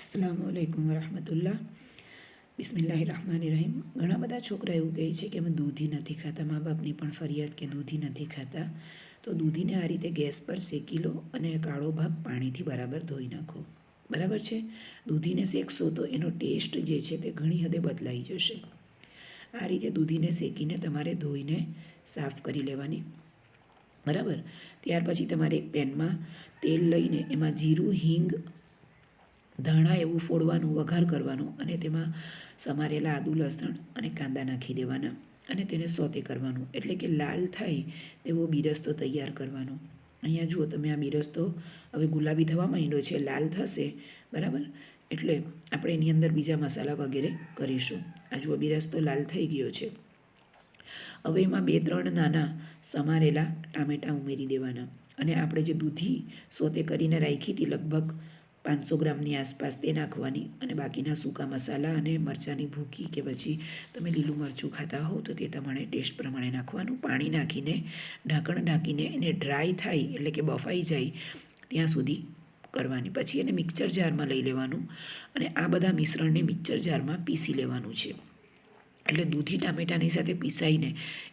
અસલામ વાલેકુમ વરહમતુલ્લાહ. બિસ્મિલ્લાહ રહમાન રહીમ. ઘણા બધા છોકરા એવું કહે છે કે અમે દૂધી નથી ખાતા, મા બાપની પણ ફરિયાદ કે દૂધી નથી ખાતા. તો દૂધીને આ રીતે ગેસ પર શેકી લો અને કાળો ભાગ પાણીથી બરાબર ધોઈ નાખો. બરાબર છે? દૂધીને શેકશો તો એનો ટેસ્ટ જે છે તે ઘણી હદે બદલાઈ જશે. આ રીતે દૂધીને શેકીને તમારે ધોઈને સાફ કરી લેવાની. બરાબર? ત્યાર પછી તમારે એક પેનમાં તેલ લઈને એમાં જીરું, હિંગ ધાણા એવું ફોડવાનું, વઘાર કરવાનો અને તેમાં સમારેલા આદુ, લસણ અને કાંદા નાખી દેવાના અને તેને સોતે કરવાનું. એટલે કે લાલ થાય તેવો બિરસ્તો તૈયાર કરવાનો. અહીંયા જુઓ તમે આ બિરસ્તો હવે ગુલાબી થવા માંડ્યો છે, લાલ થશે, બરાબર? એટલે આપણે એની અંદર બીજા મસાલા વગેરે કરીશું. આ જુઓ બિરસ્તો લાલ થઈ ગયો છે. હવે એમાં બે, ત્રણ નાના સમારેલા ટામેટાં ઉમેરી દેવાના. અને આપણે જે દૂધી સોતે કરીને રાખી હતી લગભગ પાંચસો ગ્રામની આસપાસ તે નાખવાની અને બાકીના સૂકા મસાલા અને મરચાંની ભૂકી કે પછી તમે લીલું મરચું ખાતા હોવ તો તે તમારે ટેસ્ટ પ્રમાણે નાખવાનું. પાણી નાખીને, ઢાંકણ ઢાંકીને એને ડ્રાય થાય એટલે કે બફાઈ જાય ત્યાં સુધી કરવાની. પછી એને મિક્સર જારમાં લઈ લેવાનું અને આ બધા મિશ્રણને મિક્સર જારમાં પીસી લેવાનું છે. એટલે દૂધી ટામેટાની સાથે પીસાઈને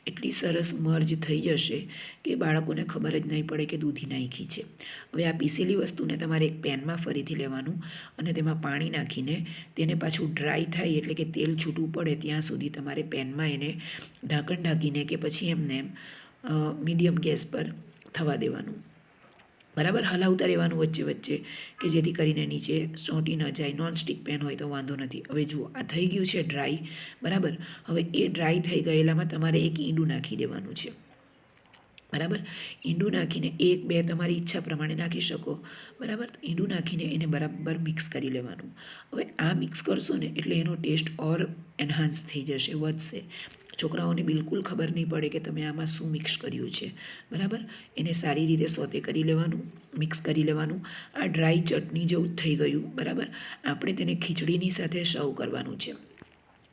એટલી સરસ મર્જ થઈ જશે કે બાળકોને ખબર જ નહીં પડે કે દૂધી નાખી છે. હવે આ પીસેલી વસ્તુને તમારે એક પેનમાં ફરીથી લેવાનું અને તેમાં પાણી નાખીને તેને પાછું ડ્રાય થાય એટલે કે તેલ છૂટું પડે ત્યાં સુધી તમારે પેનમાં એને ઢાંકણ ઢાંકીને કે પછી એમને એમ મીડિયમ ગેસ પર થવા દેવાનું. બરાબર હલાવતા રહેવાનું વચ્ચે વચ્ચે, કે જેથી કરીને નીચે સોંટી ન જાય નોનસ્ટિક પેન હોય તો વાંધો નથી. હવે જુઓ, આ થઈ ગયું છે ડ્રાય બરાબર? હવે એ ડ્રાય થઈ ગયેલામાં તમારે એક ઈંડું નાખી દેવાનું છે. બરાબર? ઈંડું નાખીને એક, બે તમારી ઈચ્છા પ્રમાણે નાખી શકો. બરાબર? ઈંડું નાખીને એને બરાબર મિક્સ કરી લેવાનું. હવે આ મિક્સ કરશો ને એટલે એનો ટેસ્ટ ઓર એન્હાન્સ થઈ જશે, વધશે. છોકરાઓને બિલકુલ ખબર નહીં પડે કે તમે આમાં શું મિક્સ કર્યું છે. બરાબર? એને સારી રીતે સોતે કરી લેવાનું મિક્સ કરી લેવાનું. આ ડ્રાય ચટણી જેવું થઈ ગયું. બરાબર? આપણે તેને ખીચડીની સાથે સર્વ કરવાનું છે.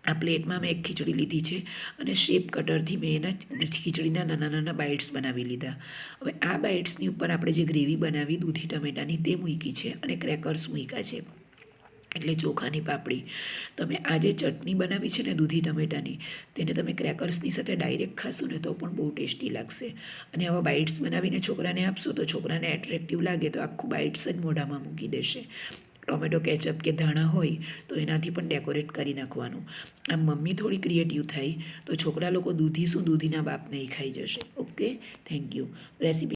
આ પ્લેટમાં મેં એક ખીચડી લીધી છે અને શેપ કટરથી મેં એના ખીચડીના નાના નાના બાઇટ્સ બનાવી લીધા. હવે આ બાઇટ્સની ઉપર આપણે જે ગ્રેવી બનાવી, દૂધી ટમેટાની, તે મૂકી છે અને ક્રેકર્સ મૂક્યા છે. એટલે ચોખાની પાપડી. તમે આ જે ચટણી બનાવી છે ને દૂધી ટમેટાની, તેને તમે ક્રેકર્સની સાથે ડાયરેક્ટ ખાશો ને તો પણ બહુ ટેસ્ટી લાગશે. અને આવા બાઇટ્સ બનાવીને છોકરાને આપશો તો છોકરાને એટ્રેક્ટિવ લાગે તો આખું બાઇટ્સ જ મોઢામાં મૂકી દેશે. ટોમેટો કેચઅપ કે ધાણા હોય તો એનાથી પણ ડેકોરેટ કરી નાખવાનું. આમ મમ્મી થોડી ક્રિએટિવ થાય તો છોકરા લોકો દૂધી શું દૂધીના બાપ નહીં ખાઈ જશે. ઓકે? Thank you. રેસીપી